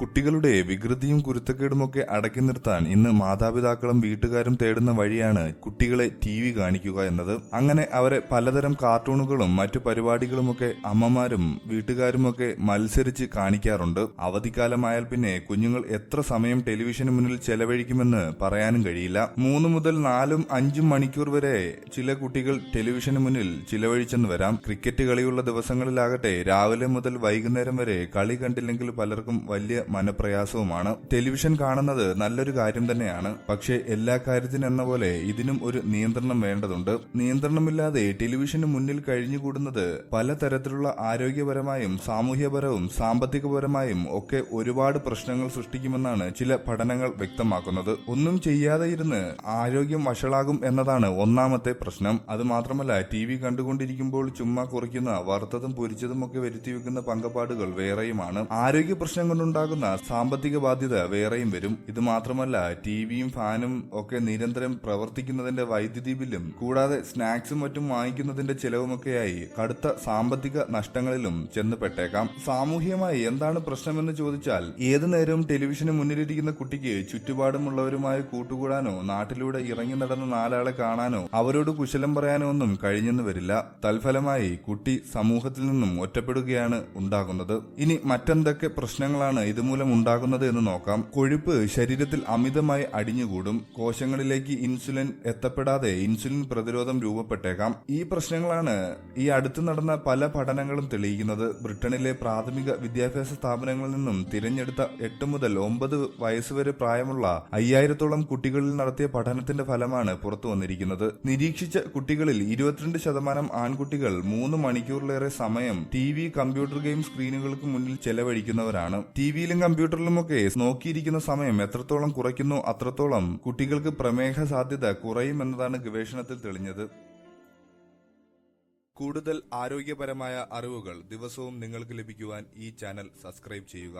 കുട്ടികളുടെ വികൃതിയും കുരുത്തക്കേടുമൊക്കെ അടക്കി നിർത്താൻ ഇന്ന് മാതാപിതാക്കളും വീട്ടുകാരും തേടുന്ന വഴിയാണ് കുട്ടികളെ ടി വി കാണിക്കുക എന്നത്. അങ്ങനെ അവരെ പലതരം കാർട്ടൂണുകളും മറ്റു പരിപാടികളുമൊക്കെ അമ്മമാരും വീട്ടുകാരുമൊക്കെ മത്സരിച്ച് കാണിക്കാറുണ്ട്. അവധിക്കാലമായാൽ പിന്നെ കുഞ്ഞുങ്ങൾ എത്ര സമയം ടെലിവിഷന് മുന്നിൽ ചെലവഴിക്കുമെന്ന് പറയാനും കഴിയില്ല. മൂന്ന് മുതൽ നാലും അഞ്ചും മണിക്കൂർ വരെ ചില കുട്ടികൾ ടെലിവിഷന് മുന്നിൽ ചിലവഴിച്ചെന്ന് വരാം. ക്രിക്കറ്റ് കളിയുള്ള ദിവസങ്ങളിലാകട്ടെ രാവിലെ മുതൽ വൈകുന്നേരം വരെ കളി കണ്ടില്ലെങ്കിൽ പലർക്കും വലിയ മനപ്രയാസവുമാണ്. ടെലിവിഷൻ കാണുന്നത് നല്ലൊരു കാര്യം തന്നെയാണ്. പക്ഷേ എല്ലാ കാര്യത്തിനെന്ന പോലെ ഇതിനും ഒരു നിയന്ത്രണം വേണ്ടതുണ്ട്. നിയന്ത്രണമില്ലാതെ ടെലിവിഷന് മുന്നിൽ കഴിഞ്ഞുകൂടുന്നത് പലതരത്തിലുള്ള ആരോഗ്യപരമായും സാമൂഹ്യപരവും സാമ്പത്തികപരമായും ഒക്കെ ഒരുപാട് പ്രശ്നങ്ങൾ സൃഷ്ടിക്കുമെന്നാണ് ചില പഠനങ്ങൾ വ്യക്തമാക്കുന്നത്. ഒന്നും ചെയ്യാതെ ഇരുന്ന് ആരോഗ്യം വഷളാകും എന്നതാണ് ഒന്നാമത്തെ പ്രശ്നം. അത് മാത്രമല്ല ടി വി കണ്ടുകൊണ്ടിരിക്കുമ്പോൾ ചുമ്മാ കുറിക്കുന്ന വറുത്തതും പൊരിച്ചതും ഒക്കെ വരുത്തി വെക്കുന്ന പങ്കപ്പാടുകൾ വേറെയുമാണ്. ആരോഗ്യ പ്രശ്നം കൊണ്ടുണ്ടാകുന്ന സാമ്പത്തിക ബാധ്യത വേറെയും വരും. ഇത് മാത്രമല്ല ടിവിയും ഫാനും ഒക്കെ നിരന്തരം പ്രവർത്തിക്കുന്നതിന്റെ വൈദ്യുതി ബില്ലും കൂടാതെ സ്നാക്സും മറ്റും വാങ്ങിക്കുന്നതിന്റെ ചെലവുമൊക്കെയായി കടുത്ത സാമ്പത്തിക നഷ്ടങ്ങളിലും ചെന്ന് പെട്ടേക്കാം സാമൂഹികമായി എന്താണ് പ്രശ്നമെന്ന് ചോദിച്ചാൽ ഏതു നേരവും ടെലിവിഷന് മുന്നിലിരിക്കുന്ന കുട്ടിക്ക് ചുറ്റുപാടുമുള്ളവരുമായി കൂട്ടുകൂടാനോ നാട്ടിലൂടെ ഇറങ്ങി നടന്ന നാലാളെ കാണാനോ അവരോട് കുശലം പറയാനോ ഒന്നും കഴിഞ്ഞെന്ന് വരില്ല. തൽഫലമായി കുട്ടി സമൂഹത്തിൽ നിന്നും ഒറ്റപ്പെടുകയാണ് ഉണ്ടാകുന്നത്. ഇനി മറ്റെന്തൊക്കെ പ്രശ്നങ്ങളാണ് ഇതുമൂലം ഉണ്ടാകുന്നത് എന്ന് നോക്കാം. കൊഴുപ്പ് ശരീരത്തിൽ അമിതമായി അടിഞ്ഞുകൂടും. കോശങ്ങളിലേക്ക് ഇൻസുലിൻ എത്തപ്പെടാതെ ഇൻസുലിൻ പ്രതിരോധം രൂപപ്പെട്ടേക്കാം. ഈ പ്രശ്നങ്ങളാണ് ഈ അടുത്ത് നടന്ന പല പഠനങ്ങളും തെളിയിക്കുന്നത്. ബ്രിട്ടനിലെ പ്രാഥമിക വിദ്യാഭ്യാസ സ്ഥാപനങ്ങളിൽ നിന്നും തിരഞ്ഞെടുത്ത എട്ട് മുതൽ ഒമ്പത് വയസ്സുവരെ പ്രായമുള്ള അയ്യായിരത്തോളം കുട്ടികളിൽ നടത്തിയ പഠനത്തിന്റെ ഫലമാണ് പുറത്തു വന്നിരിക്കുന്നത്. നിരീക്ഷിച്ച കുട്ടികളിൽ ഇരുപത്തിരണ്ട് ശതമാനം ആൺകുട്ടികൾ മൂന്ന് മണിക്കൂറിലേറെ സമയം ടി വി കമ്പ്യൂട്ടർ ഗെയിം സ്ക്രീനുകൾക്ക് മുന്നിൽ ചെലവഴിക്കുന്നവരാണ്. ടിവിയിലും കമ്പ്യൂട്ടറിലുമൊക്കെ നോക്കിയിരിക്കുന്ന സമയം എത്രത്തോളം കുറയ്ക്കുന്നു അത്രത്തോളം കുട്ടികൾക്ക് പ്രമേഹ സാധ്യത കുറയും കുറയുമെന്നതാണ് ഗവേഷണത്തിൽ തെളിഞ്ഞത്. കൂടുതൽ ആരോഗ്യപരമായ അറിവുകൾ ദിവസവും നിങ്ങൾക്ക് ലഭിക്കുവാൻ ഈ ചാനൽ സബ്സ്ക്രൈബ് ചെയ്യുക.